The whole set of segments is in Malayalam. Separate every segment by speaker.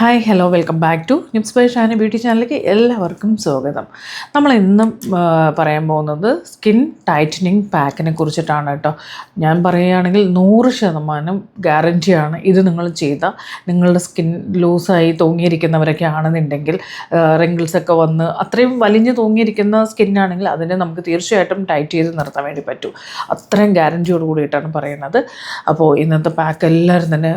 Speaker 1: Hi hello welcome back to Nips by Shani beauty ചാനലിലേക്ക് എല്ലാവർക്കും സ്വാഗതം. നമ്മൾ ഇന്നും പറയാൻ പോകുന്നത് സ്കിൻ ടൈറ്റനിങ് പാക്കിനെ കുറിച്ചിട്ടാണ് കേട്ടോ. ഞാൻ പറയുകയാണെങ്കിൽ നൂറ് ശതമാനം ഗ്യാരന്റിയാണ് ഇത് നിങ്ങൾ ചെയ്ത. നിങ്ങളുടെ സ്കിൻ ലൂസായി തൂങ്ങിയിരിക്കുന്നവരൊക്കെ ആണെന്നുണ്ടെങ്കിൽ റിങ്കിൾസൊക്കെ വന്ന് അത്രയും വലിഞ്ഞു തൂങ്ങിയിരിക്കുന്ന സ്കിന്നാണെങ്കിൽ അതിനെ നമുക്ക് തീർച്ചയായിട്ടും ടൈറ്റ് ചെയ്ത് നിർത്താൻ വേണ്ടി പറ്റും. അത്രയും ഗ്യാരന്റിയോട് കൂടിയിട്ടാണ് പറയുന്നത്. അപ്പോൾ ഇന്നത്തെ പാക്ക് എല്ലാവരും തന്നെ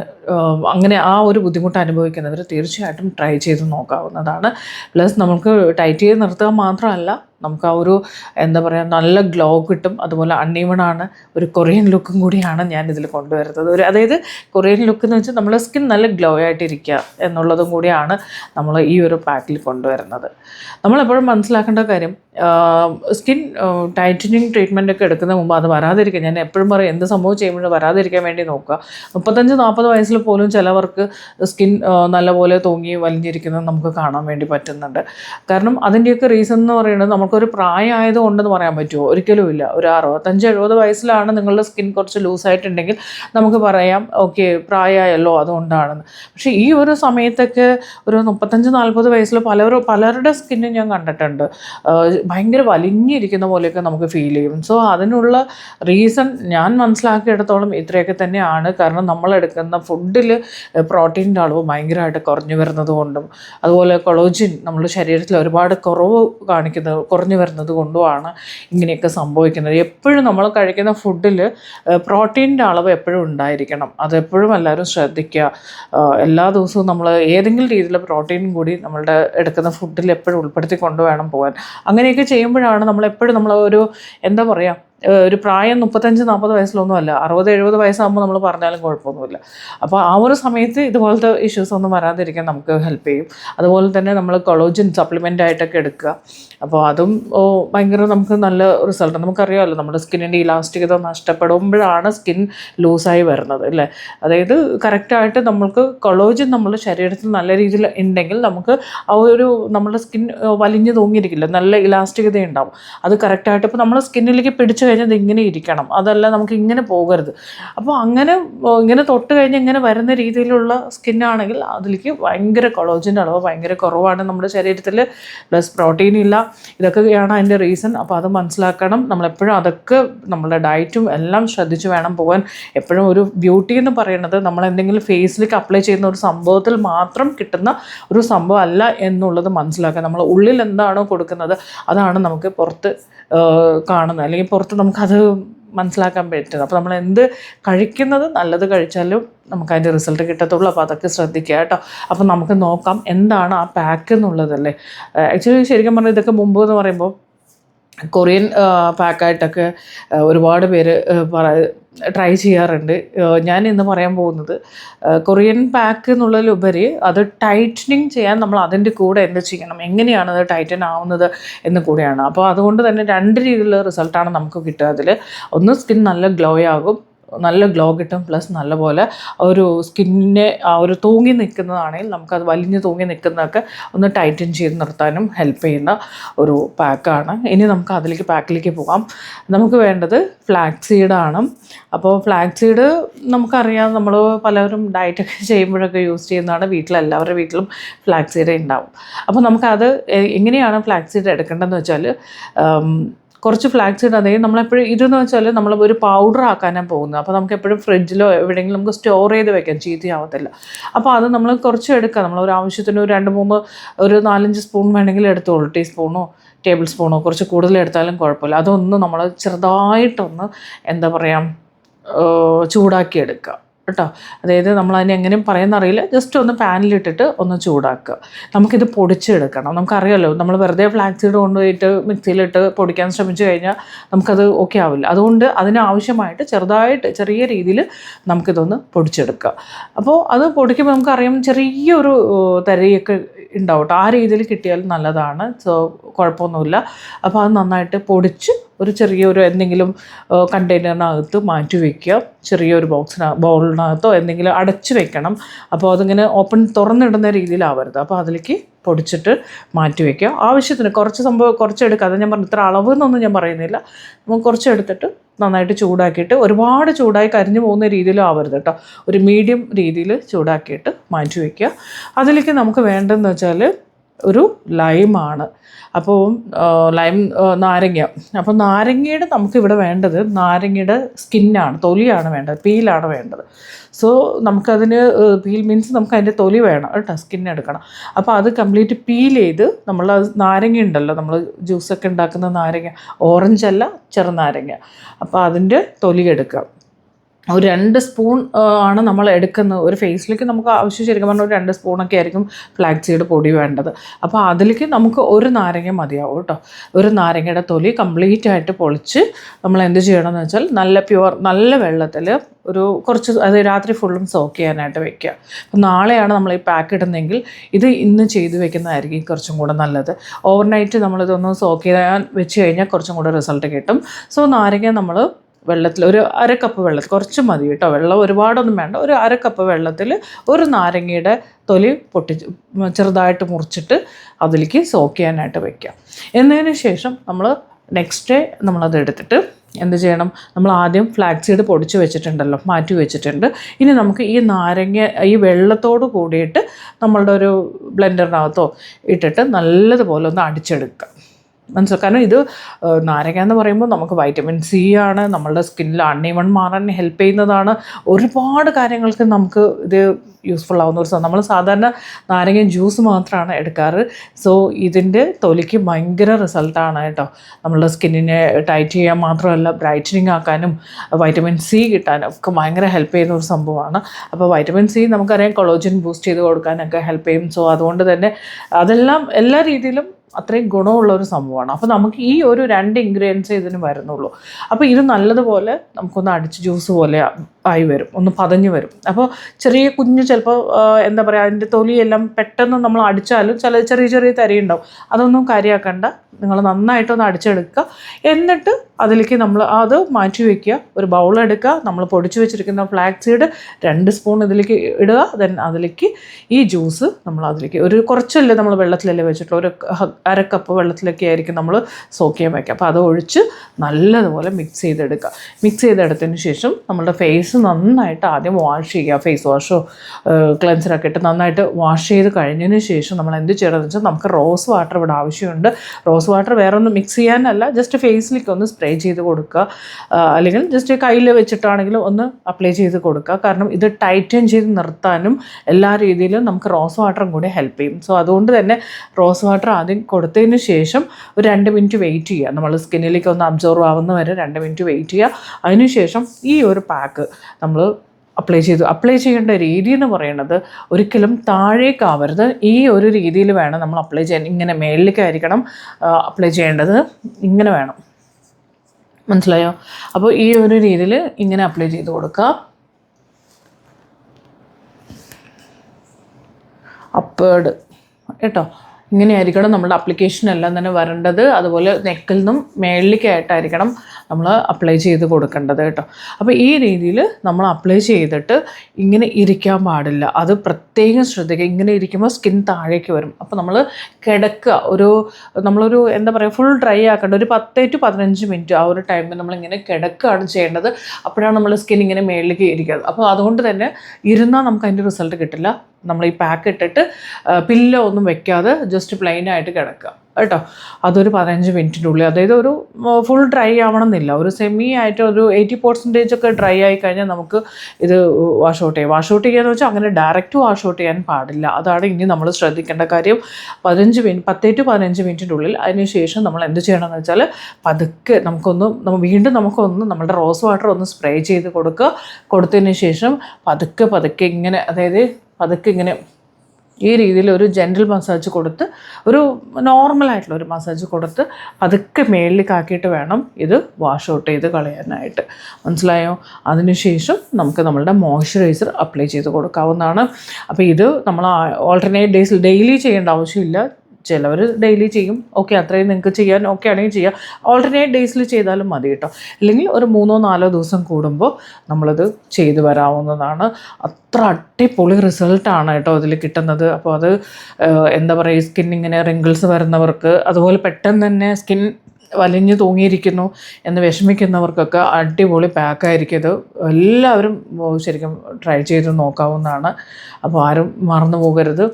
Speaker 1: അങ്ങനെ ആ ഒരു ബുദ്ധിമുട്ട് അനുഭവിക്കുന്നവർ തീർച്ചയായിട്ടും ട്രൈ ചെയ്ത് നോക്കാവുന്നതാണ്. പ്ലസ് നമുക്ക് ടൈറ്റ് ചെയ്ത് നിർത്തുക മാത്രമല്ല നമുക്ക് ആ ഒരു എന്താ പറയുക നല്ല ഗ്ലോ കിട്ടും. അതുപോലെ അൺഈവണാണ് ഒരു കൊറിയൻ ലുക്കും കൂടിയാണ് ഞാൻ ഇതിൽ കൊണ്ടുവരുന്നത്. ഒരു അതായത് കൊറിയൻ ലുക്ക് എന്ന് വെച്ചാൽ നമ്മളെ സ്കിൻ നല്ല ഗ്ലോ ആയിട്ടിരിക്കുക എന്നുള്ളതും കൂടിയാണ് നമ്മൾ ഈ ഒരു പാക്കിൽ കൊണ്ടുവരുന്നത്. നമ്മളെപ്പോഴും മനസ്സിലാക്കേണ്ട കാര്യം സ്കിൻ ടൈറ്റനിങ് ട്രീറ്റ്മെന്റ് ഒക്കെ എടുക്കുന്ന മുമ്പ് അത് വരാതിരിക്കുക ഞാൻ എപ്പോഴും പറയും എന്ത് സംഭവം ചെയ്യുമ്പോഴും വരാതിരിക്കാൻ വേണ്ടി നോക്കുക. മുപ്പത്തഞ്ച് നാൽപ്പത് വയസ്സിൽ പോലും ചിലവർക്ക് സ്കിൻ നല്ലപോലെ തൂങ്ങി വലിഞ്ഞിരിക്കുന്നത് നമുക്ക് കാണാൻ വേണ്ടി പറ്റുന്നുണ്ട്. കാരണം അതിന്റെയൊക്കെ റീസൺ എന്ന് പറയുന്നത് നമുക്കൊരു പ്രായമായത് കൊണ്ടെന്ന് പറയാൻ പറ്റുമോ? ഒരിക്കലും ഇല്ല. ഒരു അറുപത്തഞ്ച് എഴുപത് വയസ്സിലാണ് നിങ്ങളുടെ സ്കിൻ കുറച്ച് ലൂസായിട്ടുണ്ടെങ്കിൽ നമുക്ക് പറയാം ഓക്കെ പ്രായമായല്ലോ അതുകൊണ്ടാണെന്ന്. പക്ഷേ ഈ ഒരു സമയത്തൊക്കെ ഒരു മുപ്പത്തഞ്ച് നാൽപ്പത് വയസ്സിൽ പലരും പലരുടെ സ്കിന്നും ഞാൻ കണ്ടിട്ടുണ്ട്. ഭയങ്കര വലിഞ്ഞിരിക്കുന്ന പോലെയൊക്കെ നമുക്ക് ഫീൽ ചെയ്യും. സോ അതിനുള്ള റീസൺ ഞാൻ മനസ്സിലാക്കിയെടുത്തോളം ഇത്രയൊക്കെ തന്നെയാണ്. കാരണം നമ്മളെടുക്കുന്ന ഫുഡിൽ പ്രോട്ടീന്റെ അളവ് ഭയങ്കരമായിട്ട് കുറഞ്ഞു വരുന്നത് കൊണ്ടും അതുപോലെ കൊളോജിൻ നമ്മുടെ ശരീരത്തിൽ ഒരുപാട് കുറവ് കാണിക്കുന്നത് കുറഞ്ഞു വരുന്നത് കൊണ്ടുമാണ് ഇങ്ങനെയൊക്കെ സംഭവിക്കുന്നത്. എപ്പോഴും നമ്മൾ കഴിക്കുന്ന ഫുഡിൽ പ്രോട്ടീന്റെ അളവ് എപ്പോഴും ഉണ്ടായിരിക്കണം. അതെപ്പോഴും എല്ലാവരും ശ്രദ്ധിക്കുക. എല്ലാ ദിവസവും നമ്മൾ ഏതെങ്കിലും രീതിയിലുള്ള പ്രോട്ടീൻ കൂടി നമ്മളുടെ എടുക്കുന്ന ഫുഡിൽ എപ്പോഴും ഉൾപ്പെടുത്തി കൊണ്ടുവേണം പോകാൻ. അങ്ങനെയൊക്കെ ചെയ്യുമ്പോഴാണ് നമ്മൾ എപ്പോഴും നമ്മൾ ഒരു എന്താ പറയുക ഒരു പ്രായം മുപ്പത്തഞ്ച് നാൽപ്പത് വയസ്സിലൊന്നും അല്ല അറുപത് എഴുപത് വയസ്സാകുമ്പോൾ നമ്മൾ പറഞ്ഞാലും കുഴപ്പമൊന്നുമില്ല. അപ്പോൾ ആ ഒരു സമയത്ത് ഇതുപോലത്തെ ഇഷ്യൂസ് ഒന്നും വരാതിരിക്കാൻ നമുക്ക് ഹെൽപ്പ് ചെയ്യും. അതുപോലെ തന്നെ നമ്മൾ കൊളോജിൻ സപ്ലിമെന്റ് ആയിട്ടൊക്കെ എടുക്കുക. അപ്പോൾ അതും ഭയങ്കര നമുക്ക് നല്ല റിസൾട്ട് നമുക്കറിയാമല്ലോ നമ്മുടെ സ്കിന്നിന്റെ ഇലാസ്റ്റികത നഷ്ടപ്പെടുമ്പോഴാണ് സ്കിൻ ലൂസായി വരുന്നത് അല്ലേ? അതായത് കറക്റ്റായിട്ട് നമ്മൾക്ക് കൊളോജിൻ നമ്മുടെ ശരീരത്തിൽ നല്ല രീതിയിൽ ഉണ്ടെങ്കിൽ നമുക്ക് ആ ഒരു നമ്മുടെ സ്കിൻ വലിഞ്ഞു തൂങ്ങിയിരിക്കില്ല നല്ല ഇലാസ്റ്റികത ഉണ്ടാവും. അത് കറക്റ്റായിട്ട് ഇപ്പോൾ നമ്മുടെ സ്കിന്നിലേക്ക് പിടിച്ചു കഴിഞ്ഞാൽ ഇങ്ങനെ ഇരിക്കണം. അതല്ല നമുക്ക് ഇങ്ങനെ പോകരുത്. അപ്പോൾ അങ്ങനെ ഇങ്ങനെ തൊട്ട് കഴിഞ്ഞ് ഇങ്ങനെ വരുന്ന രീതിയിലുള്ള സ്കിന്നാണെങ്കിൽ അതിലേക്ക് ഭയങ്കര കൊളോജിന്റെ അളവ് ഭയങ്കര കുറവാണ് നമ്മുടെ ശരീരത്തിൽ. പ്ലസ് പ്രോട്ടീൻ ഇല്ല. ഇതൊക്കെയാണ് അതിന്റെ റീസൺ അപ്പോൾ അത് മനസ്സിലാക്കണം. നമ്മളെപ്പോഴും അതൊക്കെ നമ്മുടെ ഡയറ്റും എല്ലാം ശ്രദ്ധിച്ച് വേണം പോകാൻ. എപ്പോഴും ഒരു ബ്യൂട്ടി എന്ന് പറയുന്നത് നമ്മൾ എന്തെങ്കിലും ഫേസിലേക്ക് അപ്ലൈ ചെയ്യുന്ന ഒരു സംഭവത്തിൽ മാത്രം കിട്ടുന്ന ഒരു സംഭവം അല്ല എന്നുള്ളത് മനസ്സിലാക്കുക. നമ്മൾ ഉള്ളിൽ എന്താണോ കൊടുക്കുന്നത്? അതാണ് നമുക്ക് പുറത്ത് കാണുന്നത്. അല്ലെങ്കിൽ പുറത്ത് നമുക്കത് മനസ്സിലാക്കാൻ പറ്റുന്നത്. അപ്പോൾ നമ്മൾ എന്ത് കഴിക്കുന്നത് നല്ലത് കഴിച്ചാലും നമുക്ക് അതിന്റെ റിസൾട്ട് കിട്ടത്തുള്ളൂ. അപ്പോൾ അതൊക്കെ ശ്രദ്ധിക്കുക കേട്ടോ. അപ്പോൾ നമുക്ക് നോക്കാം എന്താണ് ആ പാക്ക് എന്നുള്ളതല്ലേ ആക്ച്വലി ശരിക്കും പറഞ്ഞാൽ ഇതൊക്കെ മുമ്പ് എന്ന് പറയുമ്പോൾ കൊറിയൻ പാക്കായിട്ടൊക്കെ ഒരുപാട് പേര് പറ ട്രൈ ചെയ്യാറുണ്ട്. ഞാൻ ഇന്ന് പറയാൻ പോകുന്നത് കൊറിയൻ പാക്ക് എന്നുള്ളതിലുപരി അത് ടൈറ്റനിങ് ചെയ്യാൻ നമ്മൾ അതിന്റെ കൂടെ എന്ത് ചെയ്യണം എങ്ങനെയാണ് അത് ടൈറ്റൻ ആവുന്നത് എന്ന് കൂടെയാണ്. അപ്പോൾ അതുകൊണ്ട് തന്നെ രണ്ട് രീതിയിലുള്ള റിസൾട്ടാണ് നമുക്ക് കിട്ടുക. അതിൽ ഒന്ന് സ്കിൻ നല്ല ഗ്ലോ ആകും നല്ല ഗ്ലോ കിട്ടും. പ്ലസ് നല്ലപോലെ ഒരു സ്കിന്നിനെ ആ ഒരു തൂങ്ങി നിൽക്കുന്നതാണെങ്കിൽ നമുക്കത് വലിഞ്ഞ് തൂങ്ങി നിൽക്കുന്നതൊക്കെ ഒന്ന് ടൈറ്റൻ ചെയ്ത് നിർത്താനും ഹെൽപ്പ് ചെയ്യുന്ന ഒരു പാക്കാണ്. ഇനി നമുക്ക് അതിലേക്ക് പാക്കിലേക്ക് പോകാം. നമുക്ക് വേണ്ടത് ഫ്ലാക്സ് സീഡാണ് അപ്പോൾ ഫ്ലാക്സീഡ് സീഡ് നമുക്കറിയാം നമ്മൾ പലരും ഡയറ്റൊക്കെ ചെയ്യുമ്പോഴൊക്കെ യൂസ് ചെയ്യുന്നതാണ്. വീട്ടിൽ എല്ലാവരുടെ വീട്ടിലും ഫ്ലാക്സ് സീഡ് ഉണ്ടാവും. അപ്പോൾ നമുക്കത് എങ്ങനെയാണ് ഫ്ലാക്സീഡ് സീഡ് എടുക്കേണ്ടതെന്ന് വെച്ചാൽ കുറച്ച് ഫ്ലാക്സ് അതായത് നമ്മളെപ്പോഴും ഇതെന്ന് വെച്ചാൽ നമ്മൾ ഒരു പൗഡർ ആക്കാനാണ് പോകുന്നത്. അപ്പോൾ നമുക്ക് എപ്പോഴും ഫ്രിഡ്ജിലോ എവിടെയെങ്കിലും നമുക്ക് സ്റ്റോർ ചെയ്ത് വെക്കാം. ചീത്തയാവത്തില്ല. അപ്പോൾ അത് നമ്മൾ കുറച്ച് എടുക്കാം. നമ്മൾ ഒരു ആവശ്യത്തിന് ഒരു രണ്ട് മൂന്ന് ഒരു നാലഞ്ച് സ്പൂൺ വേണമെങ്കിൽ എടുത്തോളൂ. ടീസ്പൂണോ ടേബിൾ സ്പൂണോ കുറച്ച് കൂടുതൽ എടുത്താലും കുഴപ്പമില്ല. അതൊന്ന് നമ്മൾ ചെറുതായിട്ടൊന്ന് എന്താ പറയുക ചൂടാക്കി എടുക്കുക കേട്ടോ. അതായത് നമ്മൾ അതിനെ എങ്ങനെയും പറയുന്നറിയില്ല ജസ്റ്റ് ഒന്ന് പാനിലിട്ടിട്ട് ഒന്ന് ചൂടാക്കുക. നമുക്കിത് പൊടിച്ചെടുക്കണം. നമുക്കറിയാമല്ലോ നമ്മൾ വെറുതെ ഫ്ലാക്സ് സീഡ് കൊണ്ടുപോയിട്ട് മിക്സിയിലിട്ട് പൊടിക്കാൻ ശ്രമിച്ചു കഴിഞ്ഞാൽ നമുക്കത് ഓക്കെ ആവില്ല. അതുകൊണ്ട് അതിനാവശ്യമായിട്ട് ചെറുതായിട്ട് ചെറിയ രീതിയിൽ നമുക്കിതൊന്ന് പൊടിച്ചെടുക്കുക. അപ്പോൾ അത് പൊടിക്കുമ്പോൾ നമുക്കറിയാം ചെറിയൊരു തരിയൊക്കെ ഉണ്ടാവും ആ രീതിയിൽ കിട്ടിയാലും നല്ലതാണ്. സോ കുഴപ്പമൊന്നുമില്ല. അപ്പോൾ അത് നന്നായിട്ട് പൊടിച്ച് ഒരു ചെറിയൊരു എന്തെങ്കിലും കണ്ടെയ്നറിനകത്ത് മാറ്റി വയ്ക്കുക ചെറിയൊരു ബോക്സിന ബൗളിനകത്തോ എന്തെങ്കിലും അടച്ചു വെക്കണം. അപ്പോൾ അതിങ്ങനെ ഓപ്പൺ തുറന്നിടുന്ന രീതിയിലാവരുത്. അപ്പോൾ അതിലേക്ക് പൊടിച്ചിട്ട് മാറ്റി വയ്ക്കുക ആവശ്യത്തിന് കുറച്ച് സംഭവം കുറച്ചെടുക്കുക. അത് ഞാൻ പറഞ്ഞു ഇത്ര അളവ് എന്നൊന്നും ഞാൻ പറയുന്നില്ല. നമുക്ക് കുറച്ചെടുത്തിട്ട് നന്നായിട്ട് ചൂടാക്കിയിട്ട് ഒരുപാട് ചൂടായി കരിഞ്ഞു പോകുന്ന രീതിയിലും ആവരുത് കേട്ടോ. ഒരു മീഡിയം രീതിയിൽ ചൂടാക്കിയിട്ട് മാറ്റി വയ്ക്കുക അതിലേക്ക് നമുക്ക് വേണ്ടതെന്ന് വെച്ചാൽ ഒരു ലൈമാണ്. അപ്പോൾ ലൈം നാരങ്ങ. അപ്പോൾ നാരങ്ങയുടെ നമുക്കിവിടെ വേണ്ടത് നാരങ്ങയുടെ സ്കിന്നാണ് തൊലിയാണ് വേണ്ടത് പീലാണ് വേണ്ടത്. സോ നമുക്കതിന് പീൽ മീൻസ് നമുക്ക് അതിന്റെ തൊലി വേണം കേട്ടോ സ്കിൻ എടുക്കണം. അപ്പോൾ അത് കംപ്ലീറ്റ് പീൽ ചെയ്ത് നമ്മൾ നാരങ്ങ ഉണ്ടല്ലോ നമ്മൾ ജ്യൂസൊക്കെ ഉണ്ടാക്കുന്ന നാരങ്ങ ഓറഞ്ച് അല്ല ചെറുനാരങ്ങ. അപ്പോൾ അതിന്റെ തൊലി എടുക്കുക ഒരു രണ്ട് സ്പൂൺ ആണ് നമ്മൾ എടുക്കുന്നത്. ഒരു ഫേസിലേക്ക് നമുക്ക് ആവശ്യം ശരിക്കും പറഞ്ഞാൽ ഒരു രണ്ട് സ്പൂണൊക്കെ ആയിരിക്കും ഫ്ലാക്സ് സീഡ് പൊടി വേണ്ടത്. അപ്പോൾ അതിലേക്ക് നമുക്ക് ഒരു നാരങ്ങ മതിയാവും കേട്ടോ. ഒരു നാരങ്ങയുടെ തൊലി കംപ്ലീറ്റ് ആയിട്ട് പൊളിച്ച് നമ്മൾ എന്ത് ചെയ്യണമെന്ന് വെച്ചാൽ നല്ല പ്യുവർ നല്ല വെള്ളത്തിൽ ഒരു കുറച്ച് അത് രാത്രി ഫുള്ളും സോക്ക് ചെയ്യാനായിട്ട് വെക്കുക. അപ്പം നാളെയാണ് നമ്മൾ ഈ പാക്ക് ഇടുന്നതെങ്കിൽ ഇത് ഇന്ന് ചെയ്ത് വെക്കുന്നതായിരിക്കും കുറച്ചും കൂടെ നല്ലത്. ഓവർനൈറ്റ് നമ്മളിതൊന്ന് സോക്ക് ചെയ്യാൻ വെച്ച് കഴിഞ്ഞാൽ കുറച്ചും കൂടെ റിസൾട്ട് കിട്ടും. സോ നാരങ്ങ നമ്മൾ വെള്ളത്തിൽ ഒരു അര കപ്പ് വെള്ളത്തിൽ കുറച്ച് മതി കേട്ടോ. വെള്ളം ഒരുപാടൊന്നും വേണ്ട. ഒരു അര കപ്പ് വെള്ളത്തിൽ ഒരു നാരങ്ങയുടെ തൊലി പൊട്ടി ചെറുതായിട്ട് മുറിച്ചിട്ട് അതിലേക്ക് സോക്ക് ചെയ്യാനായിട്ട് വെക്കാം എന്നതിന് ശേഷം നമ്മൾ നെക്സ്റ്റ് ഡേ നമ്മളത് എടുത്തിട്ട് എന്ത് ചെയ്യണം? നമ്മൾ ആദ്യം ഫ്ലാക്സ് സീഡ് പൊടിച്ച് വെച്ചിട്ടുണ്ടല്ലോ മാറ്റി വെച്ചിട്ടുണ്ട്. ഇനി നമുക്ക് ഈ നാരങ്ങ ഈ വെള്ളത്തോട് കൂടിയിട്ട് നമ്മളുടെ ഒരു ബ്ലെൻഡറിനകത്തോ ഇട്ടിട്ട് നല്ലതുപോലെ ഒന്ന് അടിച്ചെടുക്കുക. മനസ്സിലായി കാരണം ഇത് നാരങ്ങ എന്ന് പറയുമ്പോൾ നമുക്ക് വൈറ്റമിൻ സി ആണ് നമ്മളുടെ സ്കിന്നിൽ അണ്ണിമൺ മാറാൻ ഹെൽപ്പ് ചെയ്യുന്നതാണ്. ഒരുപാട് കാര്യങ്ങൾക്ക് നമുക്ക് ഇത് യൂസ്ഫുൾ ആവുന്ന ഒരു നമ്മൾ സാധാരണ നാരങ്ങ ജ്യൂസ് മാത്രമാണ് എടുക്കാറ്. സോ ഇതിന്റെ തൊലിക്ക് ഭയങ്കര റിസൾട്ടാണ് കേട്ടോ. നമ്മളുടെ സ്കിന്നിനെ ടൈറ്റ് ചെയ്യാൻ മാത്രമല്ല ബ്രൈറ്റനിങ് ആക്കാനും വൈറ്റമിൻ സി കിട്ടാനും ഒക്കെ ഭയങ്കര ഹെൽപ്പ് ചെയ്യുന്ന ഒരു സംഭവമാണ്. അപ്പോൾ വൈറ്റമിൻ സി നമുക്കറിയാം കൊളോജിൻ ബൂസ്റ്റ് ചെയ്ത് കൊടുക്കാനൊക്കെ ഹെൽപ്പ് ചെയ്യും. സോ അതുകൊണ്ട് തന്നെ അതെല്ലാം എല്ലാ രീതിയിലും അത്രയും ഗുണമുള്ള ഒരു സംഭവമാണ്. അപ്പോൾ നമുക്ക് ഈ ഒരു രണ്ട് ഇൻഗ്രീഡിയൻസ് ഇതിന് വരുന്നുള്ളൂ. അപ്പോൾ ഇത് നല്ലതുപോലെ നമുക്കൊന്ന് അടിച്ച് ജ്യൂസ് പോലെ ആയി വരും ഒന്ന് പതഞ്ഞു വരും. അപ്പോൾ ചെറിയ കുഞ്ഞ് ചിലപ്പോൾ എന്താ പറയുക അതിന്റെ തൊലിയെല്ലാം പെട്ടെന്ന് നമ്മൾ അടിച്ചാലും ചില ചെറിയ ചെറിയ തരി ഉണ്ടാവും. അതൊന്നും കാര്യമാക്കണ്ട. നിങ്ങൾ നന്നായിട്ടൊന്ന് അടിച്ചെടുക്കുക. എന്നിട്ട് അതിലേക്ക് നമ്മൾ അത് മാറ്റി വയ്ക്കുക. ഒരു ബൗൾ എടുക്കുക. നമ്മൾ പൊടിച്ചു വെച്ചിരിക്കുന്ന ഫ്ലാക്സ് സീഡ് രണ്ട് സ്പൂൺ ഇതിലേക്ക് ഇടുക. ദെൻ അതിലേക്ക് ഈ ജ്യൂസ് നമ്മൾ അതിലേക്ക് ഒരു കുറച്ചല്ലേ നമ്മൾ വെള്ളത്തിലല്ലേ വെച്ചിട്ടുള്ളൂ. ഒരു അര കപ്പ് വെള്ളത്തിലൊക്കെ ആയിരിക്കും നമ്മൾ സോക്ക് ചെയ്യാൻ വയ്ക്കുക. അപ്പോൾ അത് ഒഴിച്ച് നല്ലതുപോലെ മിക്സ് ചെയ്തെടുക്കുക. മിക്സ് ചെയ്തെടുത്തതിന് ശേഷം നമ്മുടെ ഫേസ് നന്നായിട്ട് ആദ്യം വാഷ് ചെയ്യുക. ഫേസ് വാഷോ ക്ലെൻസറൊക്കെ ഇട്ട് നന്നായിട്ട് വാഷ് ചെയ്ത് കഴിഞ്ഞതിന് ശേഷം നമ്മൾ എന്ത് ചെയ്യണമെന്ന് വെച്ചാൽ നമുക്ക് റോസ് വാട്ടർ ഇവിടെ ആവശ്യമുണ്ട്. റോസ് വാട്ടർ വേറെ ഒന്നും മിക്സ് ചെയ്യാനല്ല ജസ്റ്റ് ഫേസിലേക്ക് ഒന്ന് സ്പ്രേ ചെയ്ത് കൊടുക്കുക. അല്ലെങ്കിൽ ജസ്റ്റ് കയ്യിൽ വെച്ചിട്ടാണെങ്കിലും ഒന്ന് അപ്ലൈ ചെയ്ത് കൊടുക്കുക. കാരണം ഇത് ടൈറ്റൻ ചെയ്ത് നിർത്താനും എല്ലാ രീതിയിലും നമുക്ക് റോസ് വാട്ടറും കൂടി ഹെൽപ്പ് ചെയ്യും. സോ അതുകൊണ്ട് തന്നെ റോസ് വാട്ടർ ആദ്യം കൊടുത്തതിന് ശേഷം ഒരു രണ്ട് മിനിറ്റ് വെയിറ്റ് ചെയ്യുക. നമ്മൾ സ്കിന്നിലേക്ക് ഒന്ന് അബ്സോർവ് ആവുന്ന വരെ രണ്ട് മിനിറ്റ് വെയിറ്റ് ചെയ്യുക. അതിനുശേഷം ഈ ഒരു പാക്ക് നമ്മൾ അപ്ലൈ ചെയ്തു. അപ്ലൈ ചെയ്യേണ്ട രീതി എന്ന് പറയുന്നത് ഒരിക്കലും താഴേക്കാവരുത് ഈ ഒരു രീതിയിൽ വേണം നമ്മൾ അപ്ലൈ ചെയ്യാൻ. ഇങ്ങനെ മേളിലേക്കായിരിക്കണം അപ്ലൈ ചെയ്യേണ്ടത്. ഇങ്ങനെ വേണം. മനസ്സിലായോ? അപ്പോൾ ഈ ഒരു രീതിയിൽ ഇങ്ങനെ അപ്ലൈ ചെയ്ത് കൊടുക്കുക. അപ്പേർഡ് കേട്ടോ? ഇങ്ങനെയായിരിക്കണം നമ്മുടെ അപ്ലിക്കേഷൻ എല്ലാം തന്നെ വരേണ്ടത്. അതുപോലെ നെക്കിൽ നിന്നും മേളിലേക്കായിട്ടായിരിക്കണം നമ്മൾ അപ്ലൈ ചെയ്ത് കൊടുക്കേണ്ടത് കേട്ടോ. അപ്പോൾ ഈ രീതിയിൽ നമ്മൾ അപ്ലൈ ചെയ്തിട്ട് ഇങ്ങനെ ഇരിക്കാൻ പാടില്ല. അത് പ്രത്യേകം ശ്രദ്ധിക്കുക. ഇങ്ങനെ ഇരിക്കുമ്പോൾ സ്കിൻ താഴേക്ക് വരും. അപ്പോൾ നമ്മൾ കിടക്കുക. ഒരു നമ്മളൊരു എന്താ പറയുക ഫുൾ ഡ്രൈ ആക്കേണ്ട. ഒരു പത്ത് ടു പതിനഞ്ച് മിനിറ്റ് ആ ഒരു ടൈമിൽ നമ്മളിങ്ങനെ കിടക്കുകയാണ് ചെയ്യേണ്ടത്. അപ്പോഴാണ് നമ്മൾ സ്കിൻ ഇങ്ങനെ മേളിലേക്ക് ഇരിക്കുന്നത് അപ്പോൾ അതുകൊണ്ട് തന്നെ ഇരുന്നാൽ നമുക്ക് അതിന്റെ റിസൾട്ട് കിട്ടില്ല. നമ്മൾ ഈ പാക്ക് ഇട്ടിട്ട് പില്ലോ ഒന്നും വെക്കാതെ ജസ്റ്റ് പ്ലെയിൻ ആയിട്ട് കിടക്കുക. കേട്ടോ? അതൊരു പതിനഞ്ച് മിനിറ്റിനുള്ളിൽ. അതായത് ഒരു ഫുൾ ഡ്രൈ ആവണമെന്നില്ല. ഒരു സെമി ആയിട്ട് ഒരു എയ്റ്റി പെർസെന്റേജ് ഒക്കെ ഡ്രൈ ആയി കഴിഞ്ഞാൽ നമുക്ക് ഇത് വാഷ് ഔട്ട് ചെയ്യാം. വാഷ് ഔട്ട് ചെയ്യാന്ന് വെച്ചാൽ അങ്ങനെ ഡയറക്റ്റ് വാഷ് ഔട്ട് ചെയ്യാൻ പാടില്ല. അതാണ് ഇനി നമ്മൾ ശ്രദ്ധിക്കേണ്ട കാര്യം. പതിനഞ്ച് മിനിറ്റ് പത്തേ ടു പതിനഞ്ച് മിനിറ്റിന്റെ ഉള്ളിൽ അതിന് ശേഷം നമ്മൾ എന്ത് ചെയ്യണമെന്ന് വെച്ചാൽ പതുക്കെ നമുക്കൊന്ന് നമ്മൾ വീണ്ടും നമുക്കൊന്ന് നമ്മുടെ റോസ് വാട്ടർ ഒന്ന് സ്പ്രേ ചെയ്ത് കൊടുക്കുക. കൊടുത്തതിന് ശേഷം പതുക്കെ പതുക്കെ ഇങ്ങനെ അതായത് പതുക്കെ ഇങ്ങനെ ഈ രീതിയിൽ ഒരു ജനറൽ മസാജ് കൊടുത്ത് ഒരു നോർമലായിട്ടുള്ള ഒരു മസാജ് കൊടുത്ത് പതുക്കെ കാക്കിയിട്ട് വേണം ഇത് വാഷ് ഔട്ട് ചെയ്ത് കളയാനായിട്ട്. മനസ്സിലായോ? അതിനുശേഷം നമുക്ക് നമ്മളുടെ മോയ്സ്ചറൈസർ അപ്ലൈ ചെയ്ത് കൊടുക്കാവുന്നതാണ്. അപ്പോൾ ഇത് നമ്മൾ ഓൾട്ടർനേറ്റ് ഡേയ്സിൽ ഡെയിലി ചെയ്യേണ്ട ആവശ്യമില്ല. ചിലവർ ഡെയിലി ചെയ്യും. ഓക്കെ അത്രയും നിങ്ങൾക്ക് ചെയ്യാൻ ഓക്കെ ആണെങ്കിൽ ചെയ്യാം. ഓൾട്ടർനേറ്റ് ഡേയ്സിൽ ചെയ്താലും മതി കേട്ടോ. അല്ലെങ്കിൽ ഒരു മൂന്നോ നാലോ ദിവസം കൂടുമ്പോൾ നമ്മളത് ചെയ്തു വരാവുന്നതാണ്. അത്ര അടിപൊളി റിസൾട്ടാണ് കേട്ടോ അതിൽ കിട്ടുന്നത്. അപ്പോൾ അത് എന്താ പറയുക സ്കിൻ ഇങ്ങനെ റിങ്കിൾസ് വരുന്നവർക്ക് അതുപോലെ പെട്ടെന്ന് തന്നെ സ്കിൻ വലിഞ്ഞു തൂങ്ങിയിരിക്കുന്നു എന്ന് വിഷമിക്കുന്നവർക്കൊക്കെ അടിപൊളി പാക്കായിരിക്കും. ഇത് എല്ലാവരും ശരിക്കും ട്രൈ ചെയ്ത് നോക്കാവുന്നതാണ്. അപ്പോൾ ആരും മറന്നു പോകരുത്.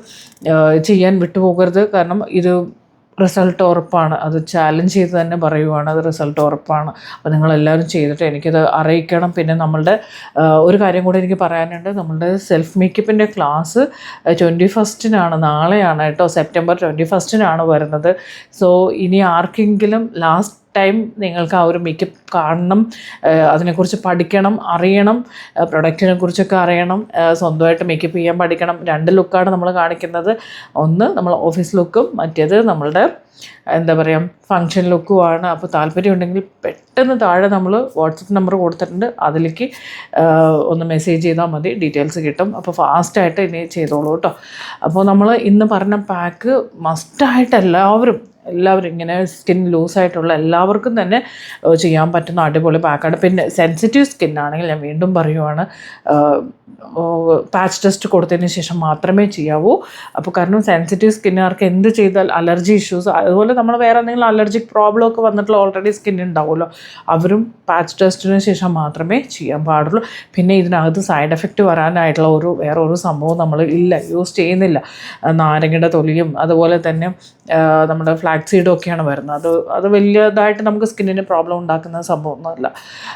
Speaker 1: ചെയ്യാൻ വിട്ടുപോകരുത്. കാരണം ഇത് റിസൾട്ട് ഉറപ്പാണ്. അത് ചാലഞ്ച് ചെയ്ത് തന്നെ പറയുവാണ്. അത് റിസൾട്ട് ഉറപ്പാണ്. അപ്പോൾ നിങ്ങളെല്ലാവരും ചെയ്തിട്ട് എനിക്കത് അറിയിക്കണം. പിന്നെ നമ്മളുടെ ഒരു കാര്യം കൂടി എനിക്ക് പറയാനുണ്ട്. നമ്മളുടെ സെൽഫ് മേക്കപ്പിന്റെ ക്ലാസ് ട്വന്റി ഫസ്റ്റിനാണ് നാളെയാണ് കേട്ടോ. സെപ്റ്റംബർ ട്വന്റി ഫസ്റ്റിനാണ് വരുന്നത്. സോ ഇനി ആർക്കെങ്കിലും ലാസ്റ്റ് ടൈം നിങ്ങൾക്ക് ആ ഒരു മേക്കപ്പ് കാണണം. അതിനെക്കുറിച്ച് പഠിക്കണം അറിയണം പ്രൊഡക്റ്റിനെ കുറിച്ചൊക്കെ അറിയണം സ്വന്തമായിട്ട് മേക്കപ്പ് ചെയ്യാൻ പഠിക്കണം. രണ്ട് ലുക്കാണ് നമ്മൾ കാണിക്കുന്നത്. ഒന്ന് നമ്മൾ ഓഫീസ് ലുക്കും മറ്റേത് നമ്മളുടെ എന്താ പറയുക ഫങ്ഷൻ ലുക്കുമാണ് അപ്പോൾ താല്പര്യമുണ്ടെങ്കിൽ പെട്ടെന്ന് താഴെ നമ്മൾ വാട്സപ്പ് നമ്പർ കൊടുത്തിട്ടുണ്ട്. അതിലേക്ക് ഒന്ന് മെസ്സേജ് ചെയ്താൽ മതി. ഡീറ്റെയിൽസ് കിട്ടും. അപ്പോൾ ഫാസ്റ്റായിട്ട് ഇനി ചെയ്തോളൂ കേട്ടോ. അപ്പോൾ നമ്മൾ ഇന്ന് പറഞ്ഞ പാക്ക് മസ്റ്റായിട്ട് എല്ലാവരും എല്ലാവരും ഇങ്ങനെ സ്കിൻ ലൂസായിട്ടുള്ള എല്ലാവർക്കും തന്നെ ചെയ്യാൻ പറ്റുന്ന അടിപൊളി പാക്കാണ് പിന്നെ സെൻസിറ്റീവ് സ്കിൻ ആണെങ്കിൽ ഞാൻ വീണ്ടും പറയുവാണ് പാച്ച് ടെസ്റ്റ് കൊടുത്തതിന് ശേഷം മാത്രമേ ചെയ്യാവൂ. അപ്പോൾ കാരണം സെൻസിറ്റീവ് സ്കിന്നുകാർക്ക് എന്ത് ചെയ്താൽ അലർജി ഇഷ്യൂസ് അതുപോലെ നമ്മൾ വേറെ എന്തെങ്കിലും അലർജിക് പ്രോബ്ലം ഒക്കെ വന്നിട്ടുള്ള ഓൾറെഡി സ്കിൻ ഉണ്ടാവുമല്ലോ അവരും പാച്ച് ടെസ്റ്റിന് ശേഷം മാത്രമേ ചെയ്യാൻ പാടുള്ളൂ. പിന്നെ ഇതിനകത്ത് സൈഡ് എഫക്റ്റ് വരാനായിട്ടുള്ള ഒരു വേറെ ഒരു സംഭവം നമ്മൾ ഇല്ല യൂസ് ചെയ്യുന്നില്ല. നാരങ്ങയുടെ തൊലിയും അതുപോലെ തന്നെ നമ്മുടെ ഫ്ലാക്സ് സീഡും ഒക്കെയാണ് വരുന്നത്. അത് അത് വലിയതായിട്ട് നമുക്ക് സ്കിന്നിന് പ്രോബ്ലം ഉണ്ടാക്കുന്ന സംഭവമൊന്നുമല്ല.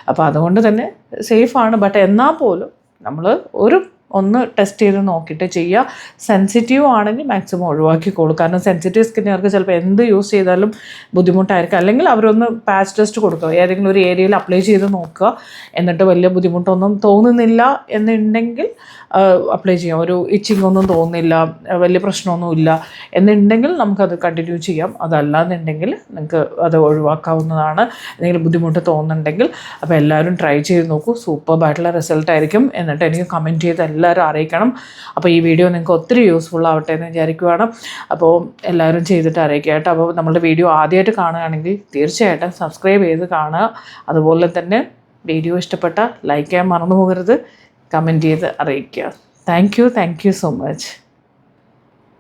Speaker 1: അപ്പോൾ അതുകൊണ്ട് തന്നെ സേഫാണ് ബട്ട് എന്നാൽ പോലും നമ്മൾ ഒരു ഒന്ന് ടെസ്റ്റ് ചെയ്ത് നോക്കിയിട്ട് ചെയ്യുക. സെൻസിറ്റീവ് ആണെങ്കിൽ മാക്സിമം ഒഴിവാക്കിക്കോളൂ. കാരണം സെൻസിറ്റീവ് സ്കിന്നുകാർക്ക് ചിലപ്പോൾ എന്ത് യൂസ് ചെയ്താലും ബുദ്ധിമുട്ടായിരിക്കും. അല്ലെങ്കിൽ അവരൊന്ന് പാച്ച് ടെസ്റ്റ് കൊടുക്കുക. ഏതെങ്കിലും ഒരു ഏരിയയിൽ അപ്ലൈ ചെയ്ത് നോക്കുക. എന്നിട്ട് വലിയ ബുദ്ധിമുട്ടൊന്നും തോന്നുന്നില്ല എന്നുണ്ടെങ്കിൽ അപ്ലൈ ചെയ്യാം. ഒരു ഇച്ചിങ് ഒന്നും തോന്നുന്നില്ല വലിയ പ്രശ്നമൊന്നുമില്ല എന്നുണ്ടെങ്കിൽ നമുക്കത് കണ്ടിന്യൂ ചെയ്യാം. അതല്ലാന്നുണ്ടെങ്കിൽ നിങ്ങൾക്ക് അത് ഒഴിവാക്കാവുന്നതാണ്. എന്തെങ്കിലും ബുദ്ധിമുട്ട് തോന്നുന്നുണ്ടെങ്കിൽ അപ്പോൾ എല്ലാവരും ട്രൈ ചെയ്ത് നോക്കൂ. സൂപ്പർബായിട്ടുള്ള റിസൾട്ട് ആയിരിക്കും. എന്നിട്ട് എനിക്ക് കമന്റ് ചെയ്ത് എല്ലാവരും അറിയിക്കണം. അപ്പോൾ ഈ വീഡിയോ നിങ്ങൾക്ക് ഒത്തിരി യൂസ്ഫുൾ ആവട്ടെ എന്ന് വിചാരിക്കുവാണ്. അപ്പോൾ എല്ലാവരും ചെയ്തിട്ട് അറിയിക്കുക കേട്ടോ. അപ്പോൾ നമ്മുടെ വീഡിയോ ആദ്യമായിട്ട് കാണുകയാണെങ്കിൽ തീർച്ചയായിട്ടും സബ്സ്ക്രൈബ് ചെയ്ത് കാണുക. അതുപോലെ തന്നെ വീഡിയോ ഇഷ്ടപ്പെട്ട ലൈക്ക് ചെയ്യാൻ മറന്നു പോകരുത്. കമന്റ് ചെയ്ത് അറിയിക്കുക. Thank you thank you so much